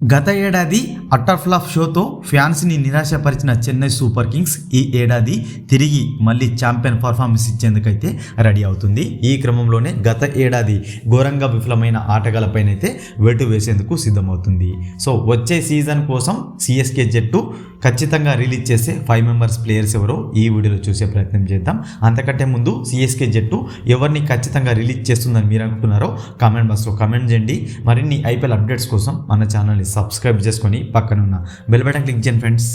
గత ఏడాది అట్టర్ఫ్లాఫ్ షోతో ఫ్యాన్స్ని నిరాశపరిచిన చెన్నై సూపర్ కింగ్స్ ఈ ఏడాది తిరిగి మళ్ళీ ఛాంపియన్ పర్ఫార్మెన్స్ ఇచ్చేందుకైతే రెడీ అవుతుంది. ఈ క్రమంలోనే గత ఏడాది ఘోరంగా విఫలమైన ఆటగాళ్ళపైనైతే వెటు వేసేందుకు సిద్ధమవుతుంది. సో వచ్చే సీజన్ కోసం సిఎస్కే జట్టు ఖచ్చితంగా రిలీజ్ చేసే ఫైవ్ మెంబర్స్ ప్లేయర్స్ ఎవరో ఈ వీడియోలో చూసే ప్రయత్నం చేద్దాం. అంతకంటే ముందు సిఎస్కే జట్టు ఎవరిని ఖచ్చితంగా రిలీజ్ చేస్తుందని మీరు అనుకుంటున్నారో కామెంట్ బాక్స్లో కామెంట్ చేయండి. మరిన్ని ఐపీఎల్ అప్డేట్స్ కోసం మన ఛానల్ని సబ్స్క్రైబ్ చేసుకొని పక్కనున్న. బెల్ బటన్ క్లిక్ చేయండి ఫ్రెండ్స్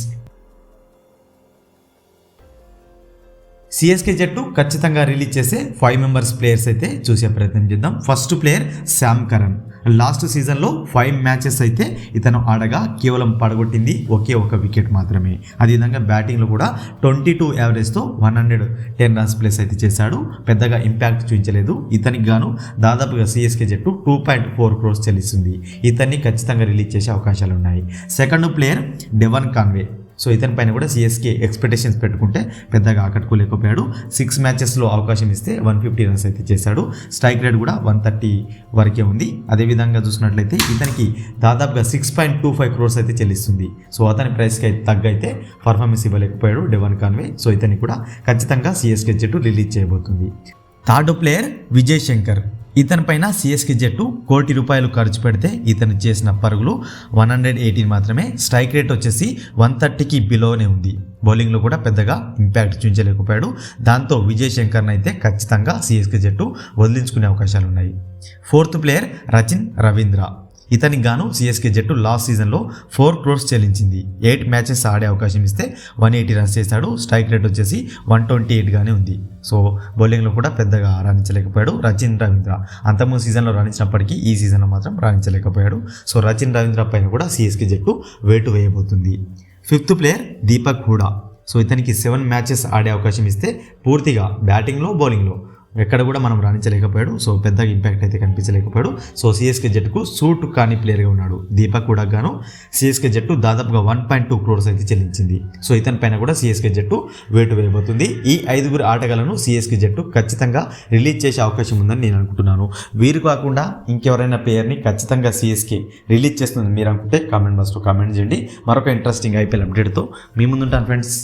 సిఎస్కే జట్టు ఖచ్చితంగా రిలీజ్ చేసే ఫైవ్ మెంబర్స్ ప్లేయర్స్ అయితే చూసే ప్రయత్నం చేద్దాం. First player Sam Curran last సీజన్లో ఫైవ్ మ్యాచెస్ అయితే ఇతను ఆడగా కేవలం పడగొట్టింది ఒకే ఒక వికెట్ మాత్రమే. అదేవిధంగా బ్యాటింగ్లో కూడా ట్వంటీ టూ యావరేజ్తో వన్ హండ్రెడ్ టెన్ రన్స్ ప్లేస్ అయితే చేశాడు. పెద్దగా ఇంపాక్ట్ చూపించలేదు. ఇతనికి గాను దాదాపుగా సిఎస్కే జట్టు టూ పాయింట్ ఫోర్ క్రోర్స్ చెల్లిస్తుంది. ఇతన్ని ఖచ్చితంగా రిలీజ్ చేసే అవకాశాలు ఉన్నాయి second player Devon Conway. So ఇతని పైన కూడా సిఎస్కే ఎక్స్పెక్టేషన్స్ పెట్టుకుంటే పెద్దగా ఆకట్టుకోలేకపోయాడు. సిక్స్ మ్యాచెస్లో అవకాశం ఇస్తే వన్ ఫిఫ్టీ రన్స్ అయితే చేశాడు. స్ట్రైక్ రేట్ కూడా వన్ థర్టీ వరకే ఉంది. అదేవిధంగా చూసినట్లయితే ఇతనికి దాదాపుగా six point two five crores అయితే చెల్లిస్తుంది. సో అతని ప్రైస్కి అయితే తగ్గ అయితే పర్ఫార్మెన్స్ ఇవ్వలేకపోయాడు డెవన్ కాన్వే సో ఇతని కూడా ఖచ్చితంగా సిఎస్కే జట్టు రిలీజ్ చేయబోతుంది. Third player Vijay Shankar. ఇతని పైన సిఎస్కే జట్టు కోటి రూపాయలు ఖర్చు పెడితే ఇతను చేసిన పరుగులు వన్ హండ్రెడ్ ఎయిటీన్ మాత్రమే. స్ట్రైక్ రేట్ వచ్చేసి వన్ థర్టీకి బిలోనే ఉంది. బౌలింగ్లో కూడా పెద్దగా ఇంపాక్ట్ చూపించలేకపోయాడు. దాంతో విజయ్ శంకర్ని అయితే ఖచ్చితంగా సిఎస్కే జట్టు వదిలించుకునే అవకాశాలు ఉన్నాయి ఫోర్త్ ప్లేయర్ రచిన్ రవీంద్ర. ఇతనికి గాను సిఎస్కే జట్టు లాస్ట్ సీజన్లో ఫోర్ క్రోర్స్ చెల్లించింది. ఎయిట్ మ్యాచెస్ ఆడే అవకాశం ఇస్తే వన్ ఎయిటీ రన్స్ చేశాడు. స్ట్రైక్ రేట్ వచ్చేసి వన్ ట్వంటీ ఎయిట్గానే ఉంది. సో బౌలింగ్లో కూడా పెద్దగా రాణించలేకపోయాడు రచిన్ రవీంద్ర. అంతకుముందు సీజన్లో రాణించినప్పటికీ ఈ సీజన్లో మాత్రం రాణించలేకపోయాడు. సో రచిన్ రవీంద్ర పైన కూడా సిఎస్కే జట్టు వేటు వేయబోతుంది. Fifth player Deepak Hooda. So ఇతనికి సెవెన్ మ్యాచెస్ ఆడే అవకాశం ఇస్తే పూర్తిగా బ్యాటింగ్లో బౌలింగ్లో ఎక్కడ కూడా మనం రాణించలేకపోయాడు. సో పెద్దగా ఇంపాక్ట్ అయితే కనిపించలేకపోయాడు. సో సిఎస్కే జట్టుకు సూట్ కాని ప్లేయర్గా ఉన్నాడు. దీపక్ కూడా గాను. సిఎస్కే జట్టు దాదాపుగా వన్ పాయింట్ టూ క్రోర్స్ అయితే చెల్లించింది. సో ఇతని పైన కూడా సిఎస్కే జట్టు వేటు వేయబోతుంది ఈ ఐదుగురు ఆటగాళ్ళను సిఎస్కే జట్టు ఖచ్చితంగా రిలీజ్ చేసే అవకాశం ఉందని నేను అనుకుంటున్నాను. వీరు కాకుండా ఇంకెవరైనా ప్లేయర్ని ఖచ్చితంగా సిఎస్కే రిలీజ్ చేస్తుందని మీరు అనుకుంటే కామెంట్ బాక్స్లో కామెంట్ చేయండి. మరొక ఇంట్రెస్టింగ్ ఐపీఎల్ అప్డేట్తో మీ ముందుంటాను ఫ్రెండ్స్